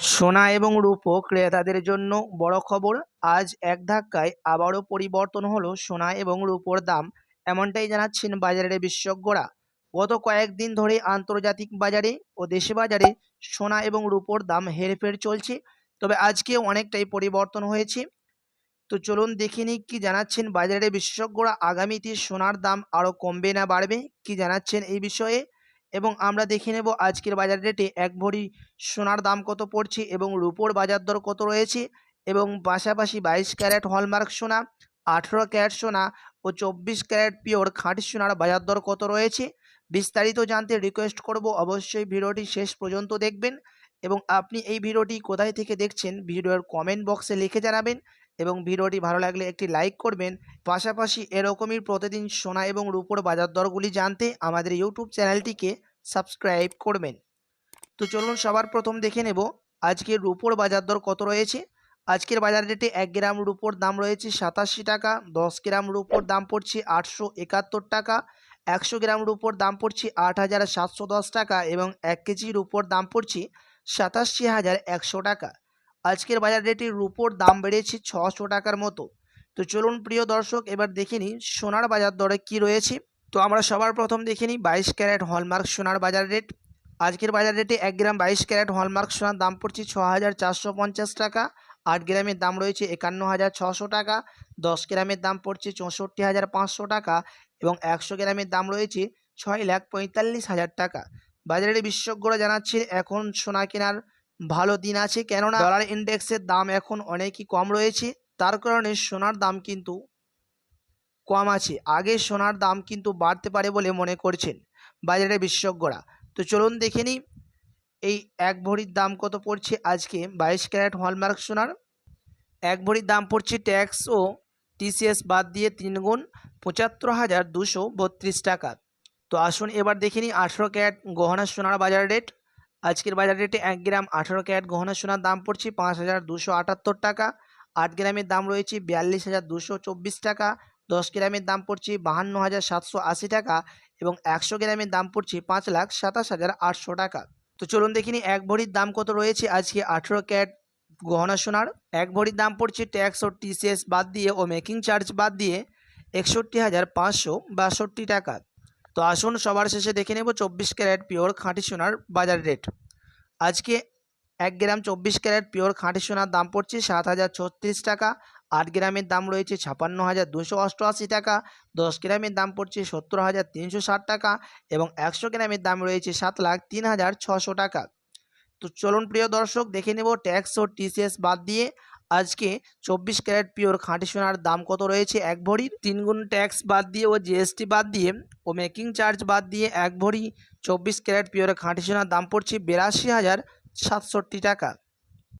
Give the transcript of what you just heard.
সোনা এবং রূপো ক্রেতাদের জন্য বড় খবর, আজ এক ধাক্কায় আবারও পরিবর্তন হলো সোনা এবং রূপোর দাম, এমনটাই জানাচ্ছেন বাজারের বিশেষজ্ঞরা। গত কয়েকদিন ধরে আন্তর্জাতিক বাজারে ও দেশে বাজারে সোনা এবং রূপোর দাম হেরফের চলছে, তবে আজকে অনেকটাই পরিবর্তন হয়েছে। তো চলুন দেখে নিই কি জানাচ্ছেন বাজারের বিশেষজ্ঞরা, আগামীতে সোনার দাম আরও কমবে না বাড়বে, কি জানাচ্ছেন এই বিষয়ে? এবং আমরা দেখে নেব আজকের বাজার রেটে এক ভরি সোনার দাম কত পড়ছে এবং রুপোর বাজার দর কত রয়েছে এবং পাশাপাশি বাইশ ক্যারেট হলমার্ক সোনা, আঠেরো ক্যারেট সোনা ও চব্বিশ ক্যারেট পিওর খাঁটি সোনার বাজার দর কত রয়েছে বিস্তারিত জানতে রিকোয়েস্ট করব অবশ্যই ভিডিওটি শেষ পর্যন্ত দেখবেন এবং আপনি এই ভিডিওটি কোথায় থেকে দেখছেন ভিডিওর কমেন্ট বক্সে লিখে জানাবেন এবং ভিডিওটি ভালো লাগলে একটি লাইক করবেন। পাশাপাশি এরকমই প্রতিদিন সোনা এবং রূপোর বাজার দরগুলি জানতে আমাদের ইউটিউব চ্যানেলটিকে সাবস্ক্রাইব করবেন। তো চলুন সবার প্রথম দেখে নেব, আজকের রূপোর বাজার দর কত রয়েছে? আজকের বাজার রেটে এক গ্রাম রূপোর দাম রয়েছে সাতাশি টাকা, দশ গ্রাম রূপোর দাম পড়ছে আটশো একাত্তর টাকা, একশো গ্রাম রূপোর দাম পড়ছে আট হাজার সাতশো দশ টাকা এবং এক কেজি রূপোর দাম পড়ছে সাতাশি হাজার একশো টাকা। আজকের বাজার রেটে রূপোর দাম বেড়েছে ছশো টাকার মতো। তো চলুন প্রিয় দর্শক, এবার দেখে নিই সোনার বাজার দরে কি রয়েছে। তো আমরা সবার প্রথম দেখে নিই বাইশ ক্যারেট হলমার্ক সোনার বাজার রেট। আজকের বাজার রেটে এক গ্রাম বাইশ ক্যারেট হলমার্ক সোনার দাম পড়ছে ছ হাজার চারশো পঞ্চাশ টাকা। আট গ্রামের দাম রয়েছে একান্ন হাজার ছশো টাকা। দশ গ্রামের দাম পড়ছে চৌষট্টি হাজার পাঁচশো টাকা এবং একশো গ্রামের দাম রয়েছে ছয় লাখ পঁয়তাল্লিশ হাজার টাকা। বাজারের বিশেষজ্ঞরা জানাচ্ছে এখন সোনা কেনার ভালো দিন আছে কেননা ডলার ইন্ডেক্সের দাম এখন অনেকই কম রয়েছে। তার কারণে সোনার দাম কিন্তু কম আছে। আগে সোনার দাম কিন্তু বাড়তে পারে বলে মনে করছেন বাজারের বিশেষজ্ঞরা। তো চলুন দেখে নিই এই এক ভরির দাম কত পড়ছে আজকে? বাইশ ক্যারেট হলমার্ক সোনার। এক ভরির দাম পড়ছে ট্যাক্স ও টিসিএস বাদ দিয়ে তিন গুণ পঁচাত্তর হাজার দুশো বত্রিশ টাকা। তো আসুন এবার দেখে নিই আঠেরো ক্যারেট গহনা সোনার বাজার রেট আজকের বাজার রেটে এক গ্রাম আঠেরো ক্যারেট গহনা সোনার দাম পড়ছে পাঁচ হাজার দুশো আটাত্তর টাকা। আট গ্রামের দাম রয়েছে বিয়াল্লিশ হাজার দুশো চব্বিশ টাকা। দশ গ্রামের দাম পড়ছে বাহান্ন হাজার সাতশো আশি টাকা এবং একশো গ্রামের দাম পড়ছে পাঁচ লাখ সাতাশ হাজার আটশো টাকা। তো চলুন দেখিনি এক ভরির দাম কত রয়েছে আজকে আঠেরো ক্যারেট গহনা সোনার। এক ভরির দাম পড়ছে ট্যাক্স ও টিসিএস বাদ দিয়ে ও মেকিং চার্জ বাদ দিয়ে একষট্টি হাজার পাঁচশো বাষট্টি টাকা। তো আসুন সবার শেষে দেখে নেব চব্বিশ ক্যারেট পিওর খাঁটি সোনার বাজার রেট। আজকে এক গ্রাম চব্বিশ ক্যারেট পিওর খাঁটি সোনার দাম পড়ছে সাত হাজার ছত্রিশ টাকা, আট গ্রামের দাম রয়েছে ছাপান্ন হাজার দুশো অষ্টআশি টাকা, দশ গ্রামের দাম পড়ছে সত্তর হাজার তিনশো ষাট টাকা এবং একশো গ্রামের দাম রয়েছে সাত লাখ তিন হাজার ছশো টাকা। তো চলুন প্রিয় দর্শক, দেখে নেব ট্যাক্স ও টিসিএস বাদ দিয়ে আজকে চব্বিশ ক্যারেট পিওর খাঁটি সোনার দাম কত রয়েছে? এক ভরির তিনগুণ ট্যাক্স বাদ দিয়ে ও জিএসটি বাদ দিয়ে ও মেকিং চার্জ বাদ দিয়ে এক ভরি। চব্বিশ ক্যারেট পিওর খাঁটি সোনার দাম পড়ছে বিরাশি হাজার সাতষট্টি টাকা।